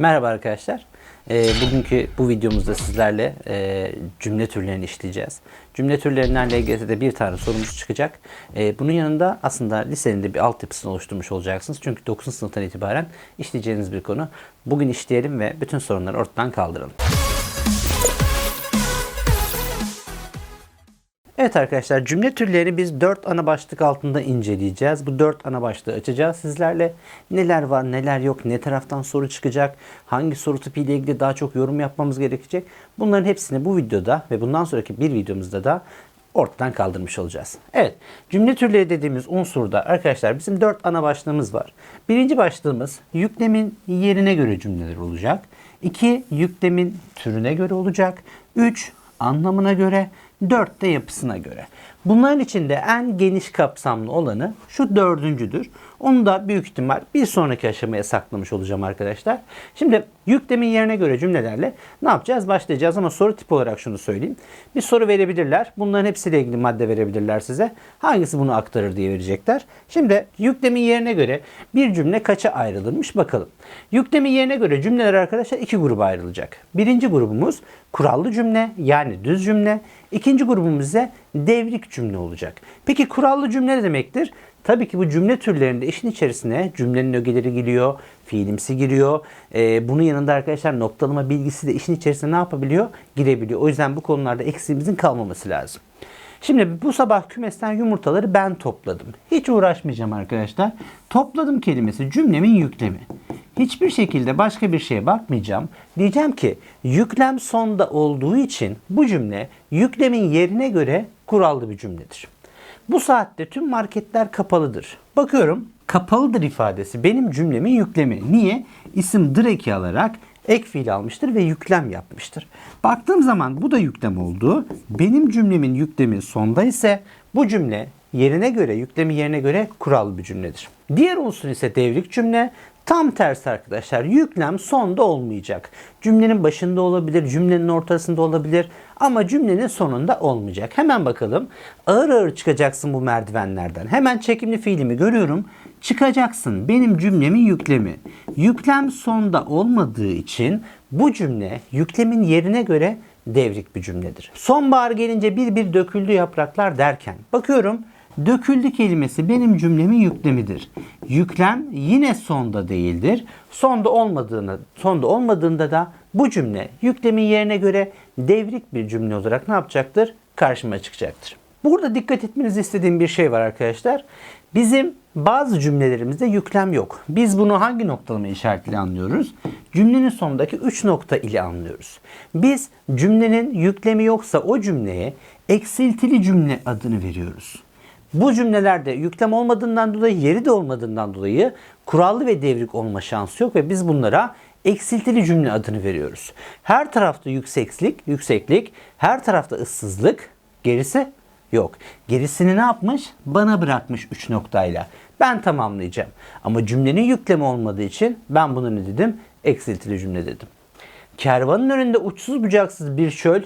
Merhaba arkadaşlar. Ee, bugünkü bu videomuzda sizlerle e, cümle türlerini işleyeceğiz. Cümle türlerinden LGS'de bir tane sorumuz çıkacak. Ee, bunun yanında aslında lisenin de bir altyapısını oluşturmuş olacaksınız. Çünkü 9. sınıftan itibaren işleyeceğiniz bir konu. Bugün işleyelim ve bütün sorunları ortadan kaldıralım. Evet arkadaşlar cümle türlerini biz 4 ana başlık altında inceleyeceğiz. Bu 4 ana başlığı açacağız sizlerle. Neler var neler yok ne taraftan soru çıkacak hangi soru tipi ile ilgili daha çok yorum yapmamız gerekecek. Bunların hepsini bu videoda ve bundan sonraki bir videomuzda da ortadan kaldırmış olacağız. Evet cümle türleri dediğimiz unsurda arkadaşlar bizim 4 ana başlığımız var. Birinci başlığımız yüklemin yerine göre cümleler olacak. 2 yüklemin türüne göre olacak. 3 anlamına göre 4 de yapısına göre. Bunların içinde en geniş kapsamlı olanı şu dördüncüdür. Onu da büyük ihtimal bir sonraki aşamaya saklamış olacağım arkadaşlar. Şimdi yüklemin yerine göre cümlelerle ne yapacağız? Başlayacağız ama soru tipi olarak şunu söyleyeyim. Bir soru verebilirler. Bunların hepsiyle ilgili madde verebilirler size. Hangisi bunu aktarır diye verecekler. Şimdi yüklemin yerine göre bir cümle kaça ayrılırmış bakalım. Yüklemin yerine göre cümleler arkadaşlar iki gruba ayrılacak. Birinci grubumuz kurallı cümle yani düz cümle. İkinci grubumuz ise devrik cümle olacak. Peki kurallı cümle ne demektir? Tabii ki bu cümle türlerinde işin içerisine cümlenin ögeleri giriyor, fiilimsi giriyor. Ee, bunun yanında arkadaşlar noktalama bilgisi de işin içerisine ne yapabiliyor? Girebiliyor. O yüzden bu konularda eksiğimizin kalmaması lazım. Şimdi bu sabah kümesten yumurtaları ben topladım. Hiç uğraşmayacağım arkadaşlar. Topladım kelimesi cümlemin yüklemi. Hiçbir şekilde başka bir şeye bakmayacağım. Diyeceğim ki yüklem sonda olduğu için bu cümle yüklemin yerine göre kurallı bir cümledir. Bu saatte tüm marketler kapalıdır. Bakıyorum kapalıdır ifadesi benim cümlemin yüklemi. Niye? İsim direki alarak ek fiil almıştır ve yüklem yapmıştır. Baktığım zaman bu da yüklem oldu. Benim cümlemin yüklemi sonda ise bu cümle yerine göre, yüklemi yerine göre kurallı bir cümledir. Diğer unsur ise devrik cümle. Tam tersi arkadaşlar. Yüklem sonda olmayacak. Cümlenin başında olabilir, cümlenin ortasında olabilir ama cümlenin sonunda olmayacak. Hemen bakalım. Ağır ağır çıkacaksın bu merdivenlerden. Hemen çekimli fiilimi görüyorum. Çıkacaksın. Benim cümlemin yüklemi. Yüklem sonda olmadığı için bu cümle yüklemin yerine göre devrik bir cümledir. Sonbahar gelince bir bir döküldü yapraklar derken bakıyorum Döküldü kelimesi benim cümlemin yüklemidir. Yüklem yine sonda değildir. Sonda olmadığını, sonda olmadığında da bu cümle yüklemin yerine göre devrik bir cümle olarak ne yapacaktır? Karşıma çıkacaktır. Burada dikkat etmenizi istediğim bir şey var arkadaşlar. Bizim bazı cümlelerimizde yüklem yok. Biz bunu hangi noktalama işaretiyle anlıyoruz? Cümlenin sonundaki 3 nokta ile anlıyoruz. Biz cümlenin yüklemi yoksa o cümleye eksiltili cümle adını veriyoruz. Bu cümlelerde yüklem olmadığından dolayı, yeri de olmadığından dolayı kurallı ve devrik olma şansı yok ve biz bunlara eksiltili cümle adını veriyoruz. Her tarafta yükseklik, yükseklik, her tarafta ıssızlık, gerisi yok. Gerisini ne yapmış? Bana bırakmış 3 noktayla. Ben tamamlayacağım. Ama cümlenin yüklemi olmadığı için ben bunu ne dedim? Eksiltili cümle dedim. Kervanın önünde uçsuz bucaksız bir çöl,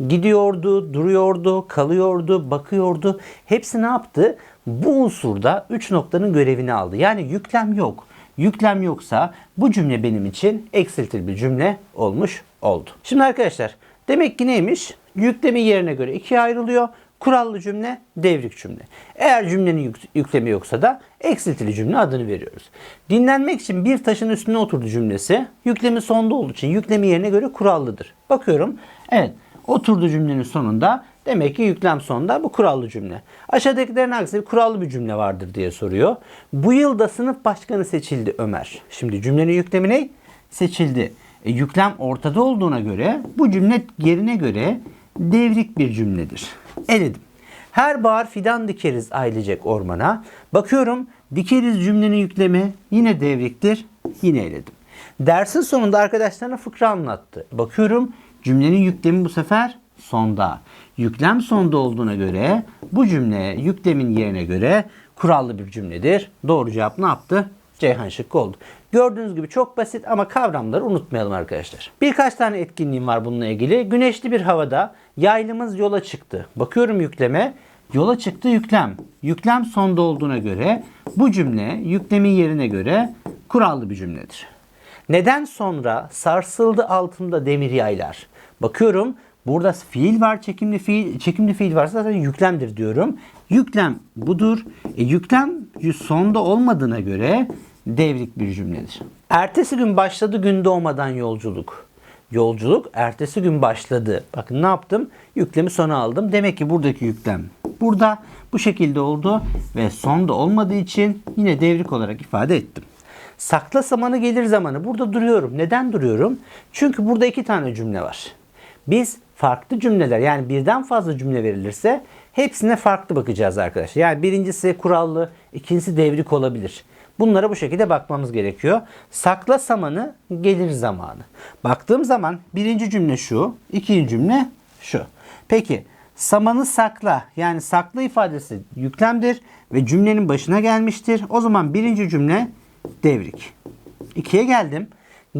Gidiyordu, duruyordu, kalıyordu, bakıyordu. Hepsi ne yaptı? Bu unsurda 3 noktanın görevini aldı. Yani yüklem yok. Yüklem yoksa bu cümle benim için eksiltili bir cümle olmuş oldu. Şimdi arkadaşlar demek ki neymiş? Yüklemi yerine göre ikiye ayrılıyor. Kurallı cümle, devrik cümle. Eğer cümlenin yük, yüklemi yoksa da eksiltili cümle adını veriyoruz. Dinlenmek için bir taşın üstüne oturdu cümlesi yüklemi sonda olduğu için yüklemi yerine göre kurallıdır. Bakıyorum. Evet. Oturdu cümlenin sonunda demek ki yüklem sonunda bu kurallı cümle. Aşağıdakilerin aksine kurallı bir cümle vardır diye soruyor. Bu yılda sınıf başkanı seçildi Ömer. Şimdi cümlenin yüklemi ne? Seçildi. E, yüklem ortada olduğuna göre bu cümle yerine göre devrik bir cümledir. Eledim. Her bahar fidan dikeriz ailecek ormana. Bakıyorum dikeriz cümlenin yüklemi yine devriktir. Yine eledim. Dersin sonunda arkadaşlarına fıkra anlattı. Bakıyorum Cümlenin yüklemi bu sefer sonda. Yüklem sonda olduğuna göre bu cümle yüklemin yerine göre kurallı bir cümledir. Doğru cevap ne yaptı? Ceyhan şıkkı oldu. Gördüğünüz gibi çok basit ama kavramları unutmayalım arkadaşlar. Birkaç tane etkinliğim var bununla ilgili. Güneşli bir havada yaylımız yola çıktı. Bakıyorum yükleme. Yola çıktı yüklem. Yüklem sonda olduğuna göre bu cümle yüklemin yerine göre kurallı bir cümledir. Neden sonra sarsıldı altında demir yaylar? Bakıyorum burada fiil var, çekimli fiil, çekimli fiil varsa zaten yüklemdir diyorum. Yüklem budur. E, yüklem sonda olmadığına göre devrik bir cümledir. Ertesi gün başladı gün doğmadan yolculuk. Yolculuk ertesi gün başladı. Bakın ne yaptım? Yüklemi sona aldım. Demek ki buradaki yüklem burada bu şekilde oldu ve sonda olmadığı için yine devrik olarak ifade ettim. Sakla zamanı gelir zamanı. Burada duruyorum. Neden duruyorum? Çünkü burada iki tane cümle var. Biz farklı cümleler yani birden fazla cümle verilirse hepsine farklı bakacağız arkadaşlar. Yani birincisi kurallı, ikincisi devrik olabilir. Bunlara bu şekilde bakmamız gerekiyor. Sakla samanı gelir zamanı. Baktığım zaman birinci cümle şu, ikinci cümle şu. Peki samanı sakla yani sakla ifadesi yüklemdir ve cümlenin başına gelmiştir. O zaman birinci cümle devrik. İkiye geldim.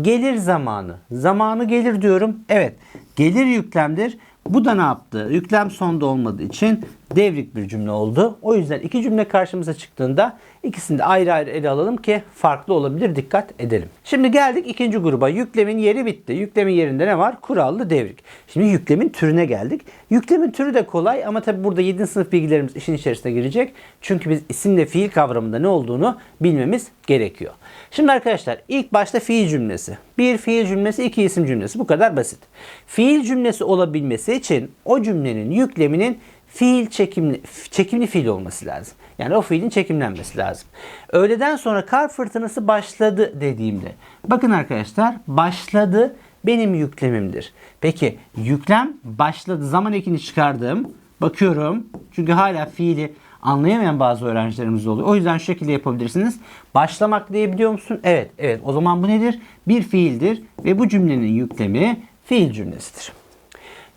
Gelir zamanı. Zamanı gelir diyorum. Evet. Gelir yüklemdir. Bu da ne yaptı? Yüklem sonda olmadığı için devrik bir cümle oldu. O yüzden iki cümle karşımıza çıktığında ikisini de ayrı ayrı ele alalım ki farklı olabilir. Dikkat edelim. Şimdi geldik ikinci gruba. Yüklemin yeri bitti. Yüklemin yerinde ne var? Kurallı devrik. Şimdi yüklemin türüne geldik. Yüklemin türü de kolay ama tabi burada 7. sınıf bilgilerimiz işin içerisine girecek. Çünkü biz isimle fiil kavramında ne olduğunu bilmemiz gerekiyor. Şimdi arkadaşlar ilk başta fiil cümlesi. Bir fiil cümlesi, iki isim cümlesi. Bu kadar basit. Fiil cümlesi olabilmesi için o cümlenin yükleminin fiil çekimli, çekimli fiil olması lazım. Yani o fiilin çekimlenmesi lazım. Öğleden sonra kar fırtınası başladı dediğimde. Bakın arkadaşlar başladı benim yüklemimdir. Peki yüklem başladı zaman ekini çıkardım. Bakıyorum çünkü hala fiili anlayamayan bazı öğrencilerimiz oluyor. O yüzden şu şekilde yapabilirsiniz. Başlamak diyebiliyor musun? Evet. Evet. O zaman bu nedir? Bir fiildir ve bu cümlenin yüklemi fiil cümlesidir.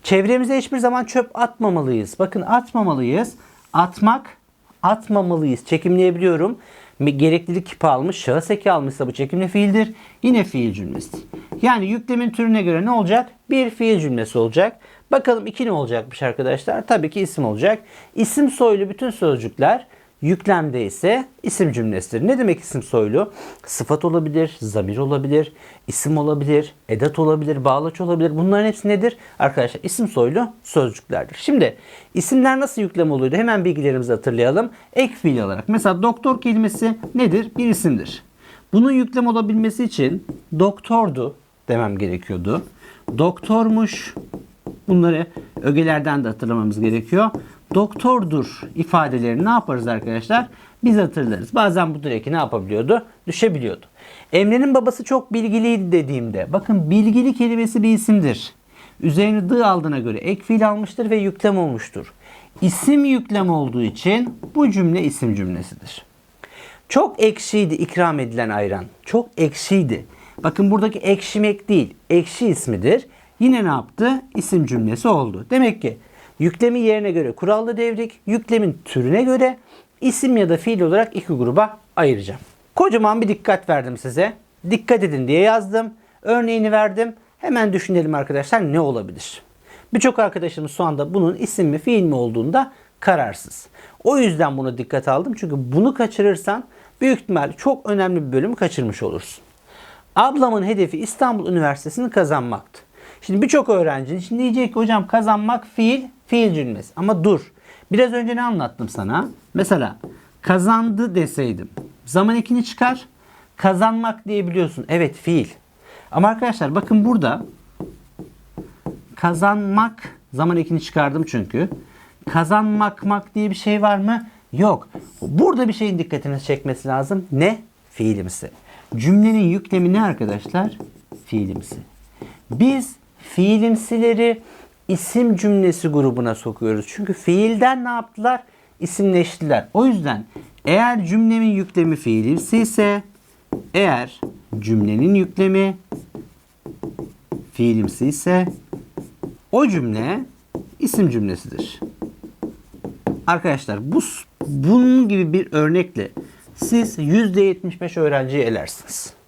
Çevremize hiçbir zaman çöp atmamalıyız. Bakın atmamalıyız. Atmak, atmamalıyız. Çekimleyebiliyorum. Gereklilik kipi almış, şahıs eki almışsa bu çekimli fiildir. Yine fiil cümlesi. Yani yüklemin türüne göre ne olacak? Bir fiil cümlesi olacak. Bakalım iki ne olacakmış arkadaşlar? Tabii ki isim olacak. İsim soylu bütün sözcükler Yüklemde ise isim cümlesidir. Ne demek isim soylu? Sıfat olabilir, zamir olabilir, isim olabilir, edat olabilir, bağlaç olabilir. Bunların hepsi nedir? Arkadaşlar isim soylu sözcüklerdir. Şimdi isimler nasıl yüklem oluyordu? Hemen bilgilerimizi hatırlayalım. Ek fiil olarak. Mesela doktor kelimesi nedir? Bir isimdir. Bunun yüklem olabilmesi için doktordu demem gerekiyordu. Doktormuş. Bunları ögelerden de hatırlamamız gerekiyor doktordur ifadelerini ne yaparız arkadaşlar? Biz hatırlarız. Bazen bu direki ne yapabiliyordu? Düşebiliyordu. Emre'nin babası çok bilgiliydi dediğimde bakın bilgili kelimesi bir isimdir. Üzerine dı aldığına göre ek fiil almıştır ve yüklem olmuştur. İsim yüklem olduğu için bu cümle isim cümlesidir. Çok ekşiydi ikram edilen ayran. Çok ekşiydi. Bakın buradaki ekşimek değil, ekşi ismidir. Yine ne yaptı? İsim cümlesi oldu. Demek ki Yüklemi yerine göre kurallı devrik, yüklemin türüne göre isim ya da fiil olarak iki gruba ayıracağım. Kocaman bir dikkat verdim size. Dikkat edin diye yazdım. Örneğini verdim. Hemen düşünelim arkadaşlar ne olabilir? Birçok arkadaşımız şu anda bunun isim mi fiil mi olduğunda kararsız. O yüzden bunu dikkat aldım. Çünkü bunu kaçırırsan büyük ihtimal çok önemli bir bölümü kaçırmış olursun. Ablamın hedefi İstanbul Üniversitesi'ni kazanmaktı. Şimdi birçok öğrencinin şimdi diyecek ki hocam kazanmak fiil, fiil cümlesi. Ama dur. Biraz önce ne anlattım sana? Mesela kazandı deseydim. Zaman ekini çıkar. Kazanmak diyebiliyorsun. Evet fiil. Ama arkadaşlar bakın burada kazanmak zaman ekini çıkardım çünkü. Kazanmakmak diye bir şey var mı? Yok. Burada bir şeyin dikkatini çekmesi lazım. Ne? Fiilimsi. Cümlenin yüklemi ne arkadaşlar? Fiilimsi. Biz fiilimsileri isim cümlesi grubuna sokuyoruz. Çünkü fiilden ne yaptılar? İsimleştiler. O yüzden eğer cümlemin yüklemi fiilimsi ise eğer cümlenin yüklemi fiilimsi ise o cümle isim cümlesidir. Arkadaşlar bu bunun gibi bir örnekle siz %75 öğrenciyi elersiniz.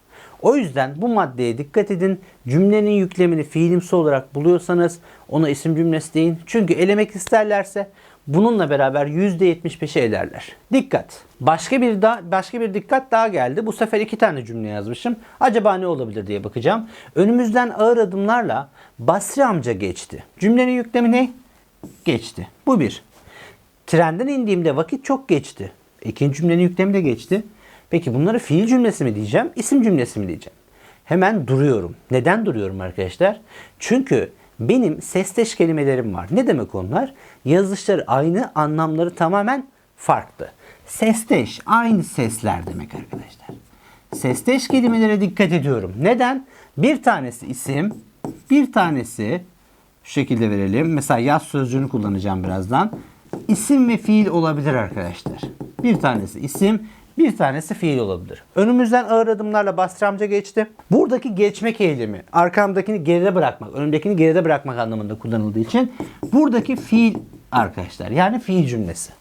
O yüzden bu maddeye dikkat edin. Cümlenin yüklemini fiilimsi olarak buluyorsanız ona isim cümlesi deyin. Çünkü elemek isterlerse bununla beraber %75'i ederler. Dikkat. Başka bir da başka bir dikkat daha geldi. Bu sefer iki tane cümle yazmışım. Acaba ne olabilir diye bakacağım. Önümüzden ağır adımlarla Basri amca geçti. Cümlenin yüklemi ne? Geçti. Bu bir. Trenden indiğimde vakit çok geçti. İkinci cümlenin yüklemi de geçti. Peki bunları fiil cümlesi mi diyeceğim, isim cümlesi mi diyeceğim? Hemen duruyorum. Neden duruyorum arkadaşlar? Çünkü benim sesteş kelimelerim var. Ne demek onlar? Yazılışları aynı, anlamları tamamen farklı. Sesteş, aynı sesler demek arkadaşlar. Sesteş kelimelere dikkat ediyorum. Neden? Bir tanesi isim, bir tanesi şu şekilde verelim. Mesela yaz sözcüğünü kullanacağım birazdan. İsim ve fiil olabilir arkadaşlar. Bir tanesi isim, bir tanesi fiil olabilir. Önümüzden ağır adımlarla Basri amca geçti. Buradaki geçmek eylemi, arkamdakini geride bırakmak, önümdekini geride bırakmak anlamında kullanıldığı için buradaki fiil arkadaşlar. Yani fiil cümlesi.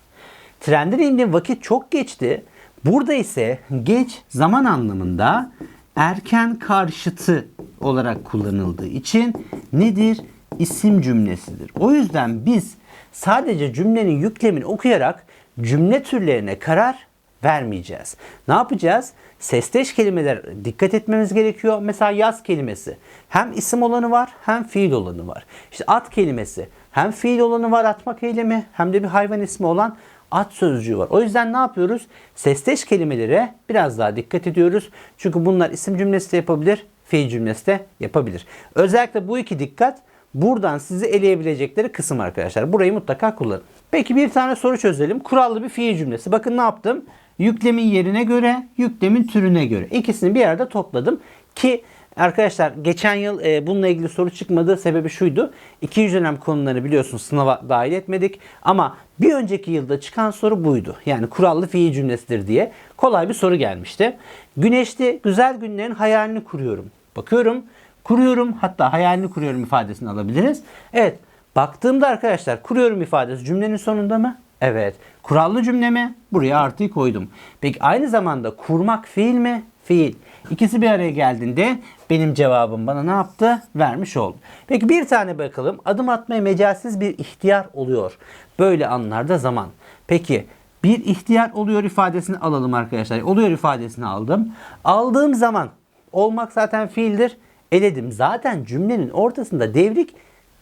Trenden indiğim vakit çok geçti. Burada ise geç zaman anlamında erken karşıtı olarak kullanıldığı için nedir? İsim cümlesidir. O yüzden biz sadece cümlenin yüklemini okuyarak cümle türlerine karar vermeyeceğiz. Ne yapacağız? Sesteş kelimeler dikkat etmemiz gerekiyor. Mesela yaz kelimesi. Hem isim olanı var hem fiil olanı var. İşte at kelimesi. Hem fiil olanı var atmak eylemi hem de bir hayvan ismi olan at sözcüğü var. O yüzden ne yapıyoruz? Sesteş kelimelere biraz daha dikkat ediyoruz. Çünkü bunlar isim cümlesi de yapabilir, fiil cümlesi de yapabilir. Özellikle bu iki dikkat buradan sizi eleyebilecekleri kısım arkadaşlar. Burayı mutlaka kullanın. Peki bir tane soru çözelim. Kurallı bir fiil cümlesi. Bakın ne yaptım? Yüklemin yerine göre, yüklemin türüne göre. İkisini bir arada topladım ki Arkadaşlar geçen yıl e, bununla ilgili soru çıkmadığı sebebi şuydu. İkinci dönem konuları biliyorsunuz sınava dahil etmedik. Ama bir önceki yılda çıkan soru buydu. Yani kurallı fiil cümlesidir diye kolay bir soru gelmişti. Güneşli güzel günlerin hayalini kuruyorum. Bakıyorum, kuruyorum hatta hayalini kuruyorum ifadesini alabiliriz. Evet baktığımda arkadaşlar kuruyorum ifadesi cümlenin sonunda mı? Evet. Kurallı cümle mi? Buraya artıyı koydum. Peki aynı zamanda kurmak fiil mi? Fiil. İkisi bir araya geldiğinde benim cevabım bana ne yaptı? Vermiş oldu. Peki bir tane bakalım. Adım atmaya mecalsiz bir ihtiyar oluyor. Böyle anlarda zaman. Peki bir ihtiyar oluyor ifadesini alalım arkadaşlar. Oluyor ifadesini aldım. Aldığım zaman olmak zaten fiildir. Eledim. Zaten cümlenin ortasında devrik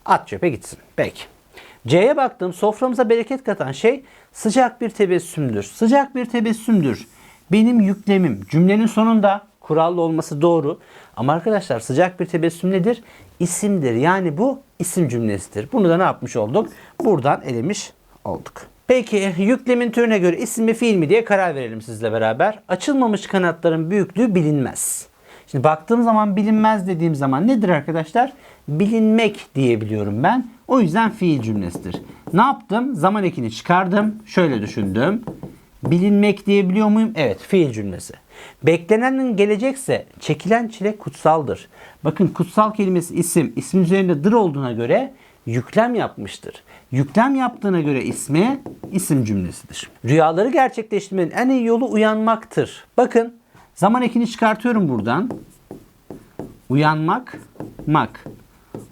at çöpe gitsin. Peki. C'ye baktım. Soframıza bereket katan şey sıcak bir tebessümdür. Sıcak bir tebessümdür. Benim yüklemim cümlenin sonunda kurallı olması doğru. Ama arkadaşlar sıcak bir tebessüm nedir? İsimdir. Yani bu isim cümlesidir. Bunu da ne yapmış olduk? Buradan elemiş olduk. Peki yüklemin türüne göre isim mi fiil mi diye karar verelim sizle beraber. Açılmamış kanatların büyüklüğü bilinmez. Şimdi baktığım zaman bilinmez dediğim zaman nedir arkadaşlar? Bilinmek diyebiliyorum ben. O yüzden fiil cümlesidir. Ne yaptım? Zaman ekini çıkardım. Şöyle düşündüm. Bilinmek diyebiliyor muyum? Evet, fiil cümlesi. Beklenenin gelecekse çekilen çilek kutsaldır. Bakın kutsal kelimesi isim. İsmin üzerinde dır olduğuna göre yüklem yapmıştır. Yüklem yaptığına göre ismi isim cümlesidir. Rüyaları gerçekleştirmenin en iyi yolu uyanmaktır. Bakın zaman ekini çıkartıyorum buradan. Uyanmak, mak.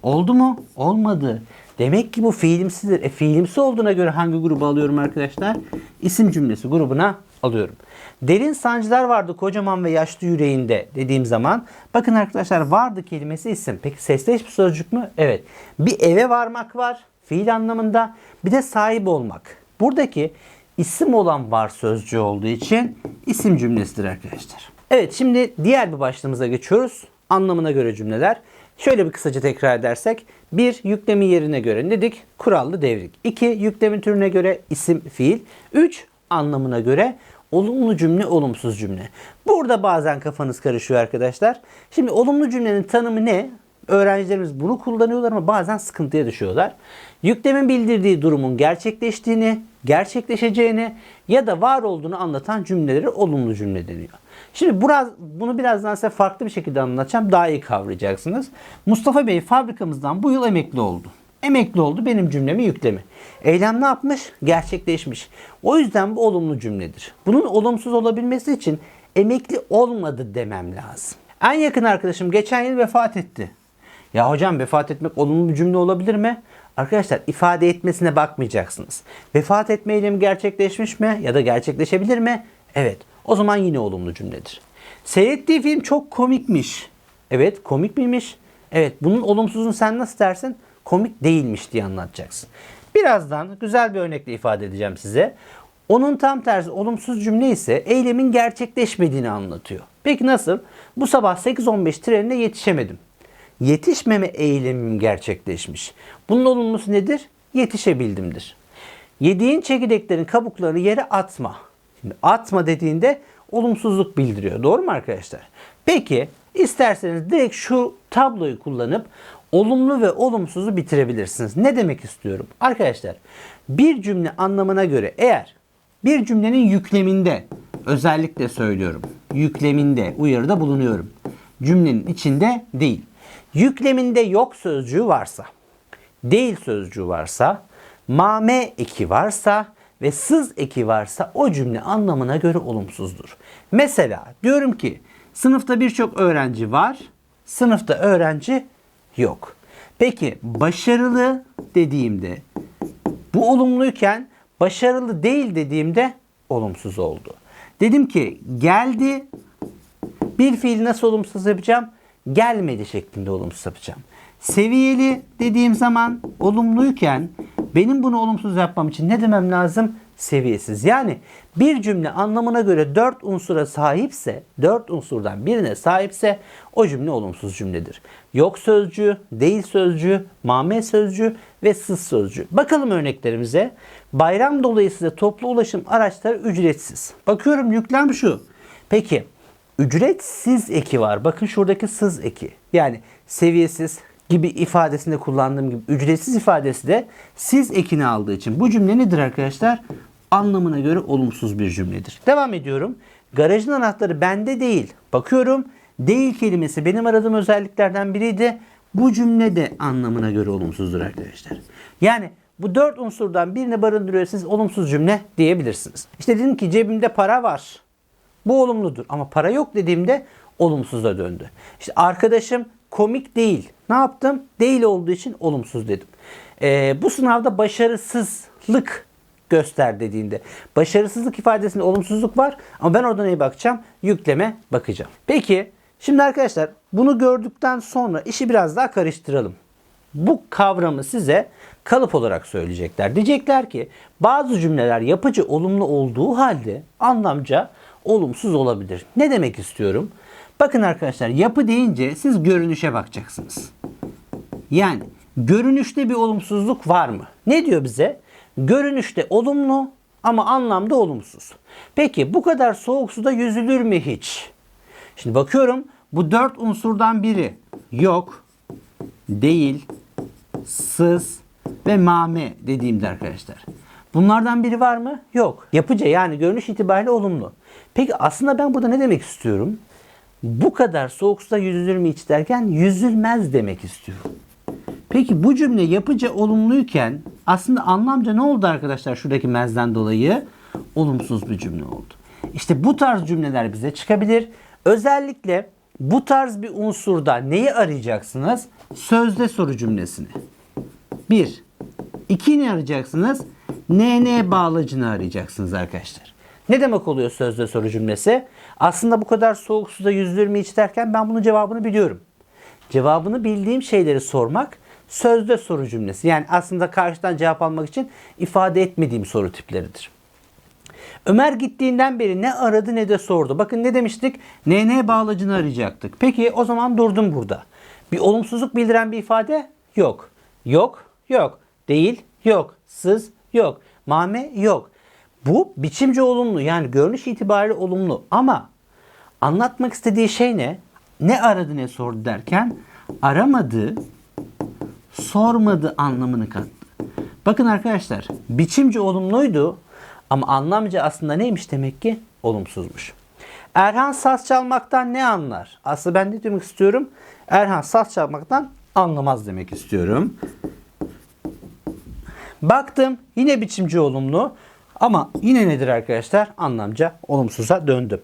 Oldu mu? Olmadı. Demek ki bu fiilimsidir. E fiilimsi olduğuna göre hangi grubu alıyorum arkadaşlar? İsim cümlesi grubuna alıyorum. Derin sancılar vardı kocaman ve yaşlı yüreğinde dediğim zaman bakın arkadaşlar vardı kelimesi isim. Peki sesleş bir sözcük mü? Evet. Bir eve varmak var fiil anlamında. Bir de sahip olmak. Buradaki isim olan var sözcüğü olduğu için isim cümlesidir arkadaşlar. Evet şimdi diğer bir başlığımıza geçiyoruz. Anlamına göre cümleler. Şöyle bir kısaca tekrar edersek. 1. Yüklemi yerine göre ne dedik? Kurallı devrik. 2. Yüklemin türüne göre isim, fiil. 3. Anlamına göre olumlu cümle, olumsuz cümle. Burada bazen kafanız karışıyor arkadaşlar. Şimdi olumlu cümlenin tanımı ne? Öğrencilerimiz bunu kullanıyorlar ama bazen sıkıntıya düşüyorlar. Yüklemin bildirdiği durumun gerçekleştiğini, gerçekleşeceğini ya da var olduğunu anlatan cümleleri olumlu cümle deniyor. Şimdi biraz, bunu birazdan size farklı bir şekilde anlatacağım. Daha iyi kavrayacaksınız. Mustafa Bey fabrikamızdan bu yıl emekli oldu. Emekli oldu benim cümlemi yüklemi. Eylem ne yapmış? Gerçekleşmiş. O yüzden bu olumlu cümledir. Bunun olumsuz olabilmesi için emekli olmadı demem lazım. En yakın arkadaşım geçen yıl vefat etti. Ya hocam vefat etmek olumlu bir cümle olabilir mi? Arkadaşlar ifade etmesine bakmayacaksınız. Vefat etme eylemi gerçekleşmiş mi ya da gerçekleşebilir mi? Evet. O zaman yine olumlu cümledir. Seyrettiği film çok komikmiş. Evet komik miymiş? Evet bunun olumsuzunu sen nasıl dersin? Komik değilmiş diye anlatacaksın. Birazdan güzel bir örnekle ifade edeceğim size. Onun tam tersi olumsuz cümle ise eylemin gerçekleşmediğini anlatıyor. Peki nasıl? Bu sabah 8.15 trenine yetişemedim. Yetişmeme eylemim gerçekleşmiş. Bunun olumlusu nedir? Yetişebildimdir. Yediğin çekirdeklerin kabuklarını yere atma. Şimdi atma dediğinde olumsuzluk bildiriyor. Doğru mu arkadaşlar? Peki isterseniz direkt şu tabloyu kullanıp olumlu ve olumsuzu bitirebilirsiniz. Ne demek istiyorum? Arkadaşlar bir cümle anlamına göre eğer bir cümlenin yükleminde özellikle söylüyorum. Yükleminde uyarıda bulunuyorum. Cümlenin içinde değil. Yükleminde yok sözcüğü varsa, değil sözcüğü varsa, mame eki varsa ve sız eki varsa o cümle anlamına göre olumsuzdur. Mesela diyorum ki sınıfta birçok öğrenci var, sınıfta öğrenci yok. Peki başarılı dediğimde bu olumluyken başarılı değil dediğimde olumsuz oldu. Dedim ki geldi bir fiil nasıl olumsuz yapacağım? Gelmedi şeklinde olumsuz yapacağım. Seviyeli dediğim zaman olumluyken benim bunu olumsuz yapmam için ne demem lazım? Seviyesiz. Yani bir cümle anlamına göre dört unsura sahipse, dört unsurdan birine sahipse o cümle olumsuz cümledir. Yok sözcüğü, değil sözcüğü, mame sözcüğü ve sız sözcüğü. Bakalım örneklerimize. Bayram dolayısıyla toplu ulaşım araçları ücretsiz. Bakıyorum yüklem şu. Peki ücretsiz eki var. Bakın şuradaki sız eki. Yani seviyesiz gibi ifadesinde kullandığım gibi ücretsiz ifadesi de siz ekini aldığı için bu cümle nedir arkadaşlar? Anlamına göre olumsuz bir cümledir. Devam ediyorum. Garajın anahtarı bende değil. Bakıyorum değil kelimesi benim aradığım özelliklerden biriydi. Bu cümle de anlamına göre olumsuzdur arkadaşlar. Yani bu dört unsurdan birini barındırıyor siz olumsuz cümle diyebilirsiniz. İşte dedim ki cebimde para var. Bu olumludur ama para yok dediğimde olumsuza döndü. İşte arkadaşım komik değil. Ne yaptım? Değil olduğu için olumsuz dedim. Ee, bu sınavda başarısızlık göster dediğinde başarısızlık ifadesinde olumsuzluk var ama ben orada neye bakacağım? Yükleme bakacağım. Peki şimdi arkadaşlar bunu gördükten sonra işi biraz daha karıştıralım. Bu kavramı size kalıp olarak söyleyecekler. Diyecekler ki bazı cümleler yapıcı olumlu olduğu halde anlamca olumsuz olabilir. Ne demek istiyorum? Bakın arkadaşlar yapı deyince siz görünüşe bakacaksınız. Yani görünüşte bir olumsuzluk var mı? Ne diyor bize? Görünüşte olumlu ama anlamda olumsuz. Peki bu kadar soğuk suda yüzülür mü hiç? Şimdi bakıyorum bu dört unsurdan biri yok, değil, sız ve mame dediğimde arkadaşlar. Bunlardan biri var mı? Yok. Yapıcı yani görünüş itibariyle olumlu. Peki aslında ben burada ne demek istiyorum? Bu kadar soğuk suda yüzülür mü hiç derken yüzülmez demek istiyorum. Peki bu cümle yapıcı olumluyken aslında anlamca ne oldu arkadaşlar şuradaki mezden dolayı? Olumsuz bir cümle oldu. İşte bu tarz cümleler bize çıkabilir. Özellikle bu tarz bir unsurda neyi arayacaksınız? Sözde soru cümlesini. Bir. İki ne arayacaksınız? NN bağlacını arayacaksınız arkadaşlar. Ne demek oluyor sözde soru cümlesi? Aslında bu kadar soğuk suda yüzülür mü hiç ben bunun cevabını biliyorum. Cevabını bildiğim şeyleri sormak sözde soru cümlesi. Yani aslında karşıdan cevap almak için ifade etmediğim soru tipleridir. Ömer gittiğinden beri ne aradı ne de sordu. Bakın ne demiştik? NN bağlacını arayacaktık. Peki o zaman durdum burada. Bir olumsuzluk bildiren bir ifade yok. Yok, yok. Değil, yok. Sız, yok. Mame, yok. Bu biçimce olumlu yani görünüş itibariyle olumlu ama anlatmak istediği şey ne? Ne aradı ne sordu derken aramadı, sormadı anlamını kattı. Bakın arkadaşlar biçimce olumluydu ama anlamca aslında neymiş demek ki? Olumsuzmuş. Erhan saz çalmaktan ne anlar? Aslında ben ne demek istiyorum? Erhan saz çalmaktan anlamaz demek istiyorum. Baktım yine biçimci olumlu ama yine nedir arkadaşlar? Anlamca olumsuza döndü.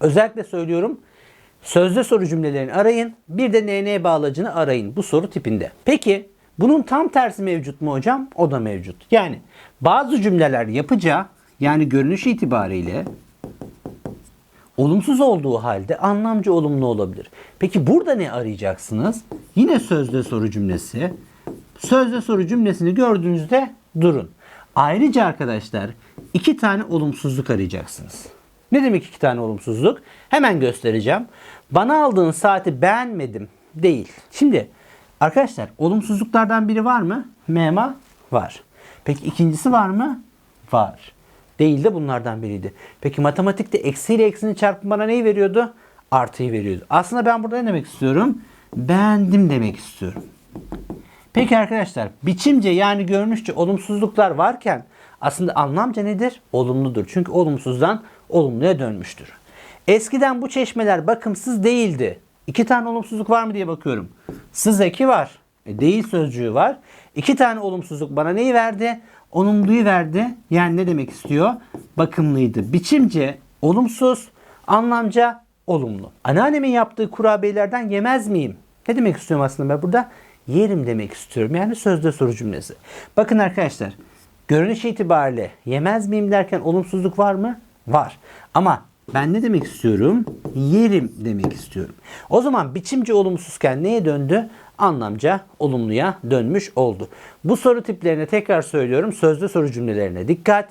Özellikle söylüyorum sözde soru cümlelerini arayın. Bir de NN bağlacını arayın bu soru tipinde. Peki Bunun tam tersi mevcut mu hocam? O da mevcut. Yani bazı cümleler yapıca yani görünüş itibariyle olumsuz olduğu halde anlamcı olumlu olabilir. Peki burada ne arayacaksınız? Yine sözde soru cümlesi. Sözde soru cümlesini gördüğünüzde durun. Ayrıca arkadaşlar iki tane olumsuzluk arayacaksınız. Ne demek iki tane olumsuzluk? Hemen göstereceğim. Bana aldığın saati beğenmedim değil. Şimdi arkadaşlar olumsuzluklardan biri var mı? Mema var. Peki ikincisi var mı? Var. Değil de bunlardan biriydi. Peki matematikte eksi ile eksinin çarpımı bana neyi veriyordu? Artıyı veriyordu. Aslında ben burada ne demek istiyorum? Beğendim demek istiyorum. Peki arkadaşlar biçimce yani görünüşçe olumsuzluklar varken aslında anlamca nedir? Olumludur. Çünkü olumsuzdan olumluya dönmüştür. Eskiden bu çeşmeler bakımsız değildi. İki tane olumsuzluk var mı diye bakıyorum. Sız eki var. E, değil sözcüğü var. İki tane olumsuzluk bana neyi verdi? Olumluyu verdi. Yani ne demek istiyor? Bakımlıydı. Biçimce olumsuz, anlamca olumlu. Anneannemin yaptığı kurabiyelerden yemez miyim? Ne demek istiyorum aslında ben burada? Yerim demek istiyorum. Yani sözde soru cümlesi. Bakın arkadaşlar. Görünüş itibariyle yemez miyim derken olumsuzluk var mı? Var. Ama ben ne demek istiyorum? Yerim demek istiyorum. O zaman biçimci olumsuzken neye döndü? Anlamca olumluya dönmüş oldu. Bu soru tiplerine tekrar söylüyorum. Sözlü soru cümlelerine dikkat.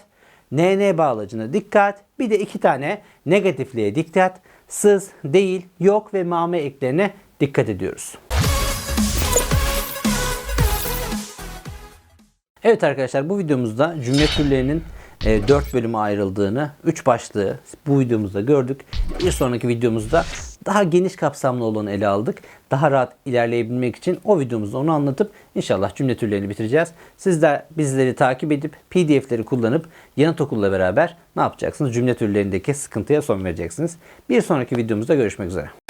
NN bağlacına dikkat. Bir de iki tane negatifliğe dikkat. Sız, değil, yok ve mame eklerine dikkat ediyoruz. Evet arkadaşlar bu videomuzda cümle türlerinin 4 bölüme ayrıldığını, 3 başlığı bu videomuzda gördük. Bir sonraki videomuzda daha geniş kapsamlı olanı ele aldık. Daha rahat ilerleyebilmek için o videomuzda onu anlatıp inşallah cümle türlerini bitireceğiz. Siz de bizleri takip edip PDF'leri kullanıp Yanıt Okul'la beraber ne yapacaksınız? Cümle türlerindeki sıkıntıya son vereceksiniz. Bir sonraki videomuzda görüşmek üzere.